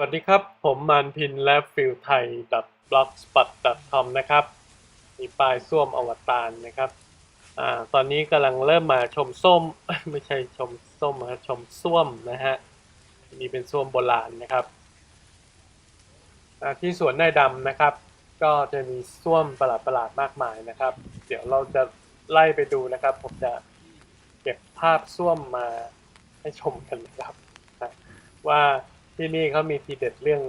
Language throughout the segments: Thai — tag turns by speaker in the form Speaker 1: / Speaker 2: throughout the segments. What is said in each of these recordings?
Speaker 1: สวัสดีครับ ผมมานพินและฟิลไทย blogspot.com นะครับ มีปลายส้วมอวตารนะครับอ่าตอนนี้กำลังเริ่มมาชมส้ม ไม่ใช่ชมส้มนะชมส้วมนะฮะนี่เป็นส้วมโบราณนะครับที่สวนนายดำนะครับ ก็จะมีส้วมประหลาดๆมากมายนะครับ เดี๋ยวเราจะไล่ไปดูนะครับ ผมจะเก็บภาพส้วมมาให้ชมกันนะครับว่า ที่นี่เขามีทีเด็ดเรื่อง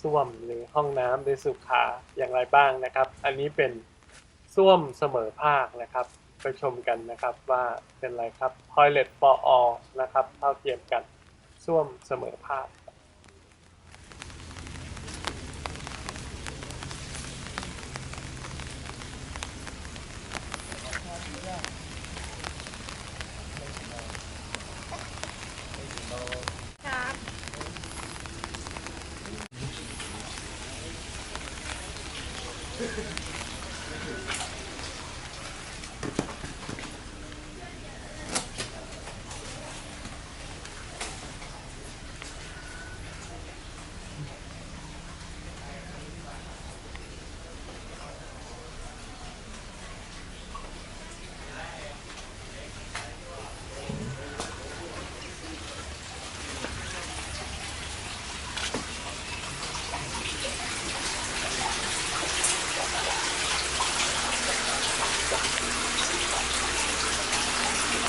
Speaker 1: ส้วมหรือห้องน้ำหรือสุขาอย่างไรบ้างนะครับ อันนี้เป็นส้วมเสมอภาคนะครับ ไปชมกันนะครับว่าเป็นอะไรครับ toilet for all นะครับ เท่าเทียมกันส้วมเสมอภาค
Speaker 2: Thank
Speaker 1: you.